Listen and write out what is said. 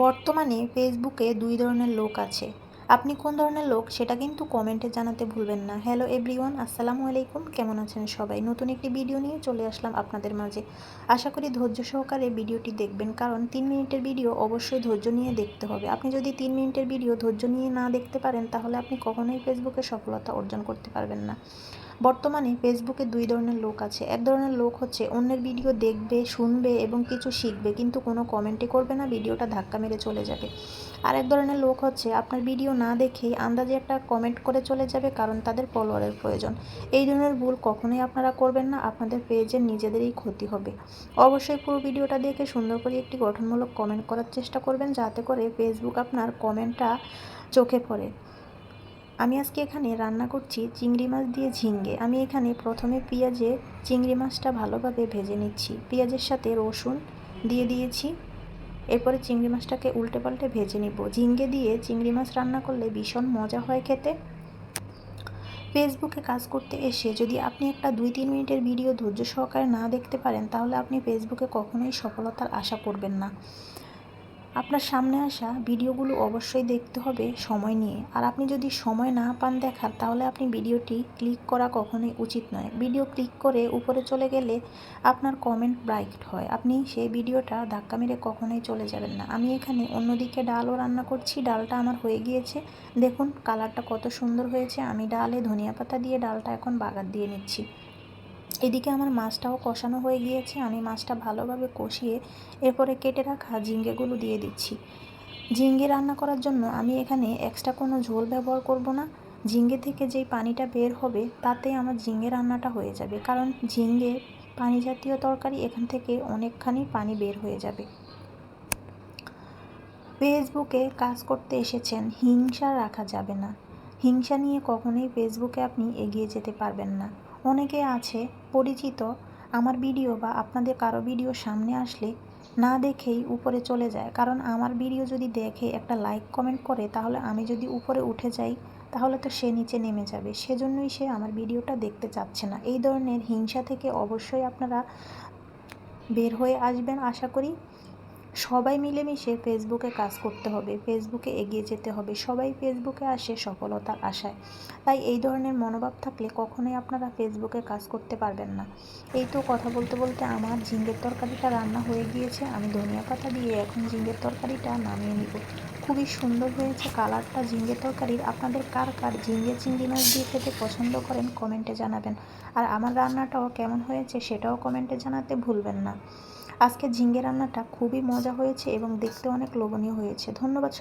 বর্তমানে ফেসবুকে দুই ধরনের লোক আছে। আপনি কোন ধরনের লোক সেটা কিন্তু কমেন্টে জানাতে ভুলবেন না। হ্যালো এভরিওয়ান, আসসালামু আলাইকুম। কেমন আছেন সবাই? নতুন একটি ভিডিও নিয়ে চলে আসলাম আপনাদের মাঝে। আশা করি ধৈর্য সহকারে ভিডিওটি দেখবেন, কারণ তিন মিনিটের ভিডিও অবশ্যই ধৈর্য নিয়ে দেখতে হবে। আপনি যদি তিন মিনিটের ভিডিও ধৈর্য নিয়ে না দেখতে পারেন, তাহলে আপনি কখনোই ফেসবুকে সফলতা অর্জন করতে পারবেন না। বর্তমানে ফেসবুকে দুই ধরনের লোক আছে। এক ধরনের লোক হচ্ছে, অন্যের ভিডিও দেখবে, শুনবে এবং কিছু শিখবে, কিন্তু কোনো কমেন্টই করবে না, ভিডিওটা ধাক্কা মেরে চলে যাবে। আর এক ধরনের লোক হচ্ছে, আপনার ভিডিও না দেখেই আন্দাজে একটা কমেন্ট করে চলে যাবে কারণ তাদের ফলোয়ারের প্রয়োজন। এই ধরনের ভুল কখনোই আপনারা করবেন না, আপনাদের পেজের নিজেদেরই ক্ষতি হবে। অবশ্যই পুরো ভিডিওটা দেখে সুন্দর করে একটি গঠনমূলক কমেন্ট করার চেষ্টা করবেন, যাতে করে ফেসবুক আপনার কমেন্টটা চোখে পড়ে। আমি আজকে এখানে রান্না করছি চিংড়ি মাছ দিয়ে ঝিঙ্গে। আমি এখানে প্রথমে পেঁয়াজে চিংড়ি মাছটা ভালোভাবে ভেজে নিচ্ছি। পেঁয়াজের সাথে রসুন দিয়ে দিয়েছি। এরপরে চিংড়ি মাছটাকে উল্টে পাল্টে ভেজে নিব। ঝিঙ্গে দিয়ে চিংড়ি মাছ রান্না করলে ভীষণ মজা হয় খেতে। ফেসবুকে কাজ করতে এসে যদি আপনি একটা দুই তিন মিনিটের ভিডিও ধৈর্য সহকারে না দেখতে পারেন, তাহলে আপনি ফেসবুকে কখনোই সফলতার আশা করবেন না। আপনার সামনে আসা ভিডিওগুলো অবশ্যই দেখতে হবে সময় নিয়ে। আর আপনি যদি সময় না পান দেখার, তাহলে আপনি ভিডিওটি ক্লিক করা কখনোই উচিত নয়। ভিডিও ক্লিক করে উপরে চলে গেলে আপনার কমেন্ট ব্রাইট হয়। আপনি সেই ভিডিওটা ধাক্কা মেরে কখনোই চলে যাবেন না। আমি এখানে অন্যদিকে ডালও রান্না করছি। ডালটা আমার হয়ে গিয়েছে। দেখুন, কালারটা কত সুন্দর হয়েছে। আমি ডালে ধনিয়া পাতা দিয়ে ডালটা এখন বাগার দিয়ে নিচ্ছি। এদিকে আমার মাছটাও কষানো হয়ে গিয়েছে, আমি মাছটা ভালোভাবে কষিয়ে এরপরে কেটে রাখা ঝিঙ্গেগুলো দিয়ে দিচ্ছি। ঝিঙ্গে রান্না করার জন্য আমি এখানে এক্সট্রা কোনো ঝোল ব্যবহার করব না। ঝিঙ্গে থেকে যেই পানিটা বের হবে, তাতে আমার ঝিঙ্গে রান্নাটা হয়ে যাবে। কারণ ঝিঙ্গে পানি জাতীয় তরকারি, এখান থেকে অনেকখানি পানি বের হয়ে যাবে। ফেসবুকে কাজ করতে এসেছেন, হিংসা রাখা যাবে না। হিংসা নিয়ে কখনোই ফেসবুকে আপনি এগিয়ে যেতে পারবেন না। অনেকে আছে, পরিচিত, আমার ভিডিও বা আপনাদের কারও ভিডিও সামনে আসলে না দেখেই উপরে চলে যায়। কারণ আমার ভিডিও যদি দেখে একটা লাইক কমেন্ট করে, তাহলে আমি যদি উপরে উঠে যাই, তাহলে তো সে নিচে নেমে যাবে। সেজন্যই সে আমার ভিডিওটা দেখতে চাচ্ছে না। এই ধরনের হিংসা থেকে অবশ্যই আপনারা বের হয়ে আসবেন, আশা করি। সবাই মিলেমিশে ফেসবুকে কাজ করতে হবে ফেসবুকে এগিয়ে যেতে হবে। সবাই ফেসবুকে আসে সফলতার আশায়। তাই এই ধরনের মনোভাব থাকলে কখনোই আপনারা ফেসবুকে কাজ করতে পারবেন না। এই তো কথা বলতে বলতে আমার ঝিঙ্গের তরকারিটা রান্না হয়ে গিয়েছে। আমি ধনিয়া পাতা দিয়ে এখন ঝিঙ্গের তরকারিটা নামিয়ে নিব। খুবই সুন্দর হয়েছে কালারটা ঝিঙ্গে তরকারির। আপনাদের কার কার ঝিঙ্গে চিংড়ি মাছ দিয়ে খেতে পছন্দ করেন কমেন্টে জানাবেন। আর আমার রান্নাটাও কেমন হয়েছে সেটাও কমেন্টে জানাতে ভুলবেন না। আজকে ঝিঙ্গে রান্নাটা খুবই মজা হয়েছে এবং দেখতে অনেক লোভনীয় হয়েছে। ধন্যবাদ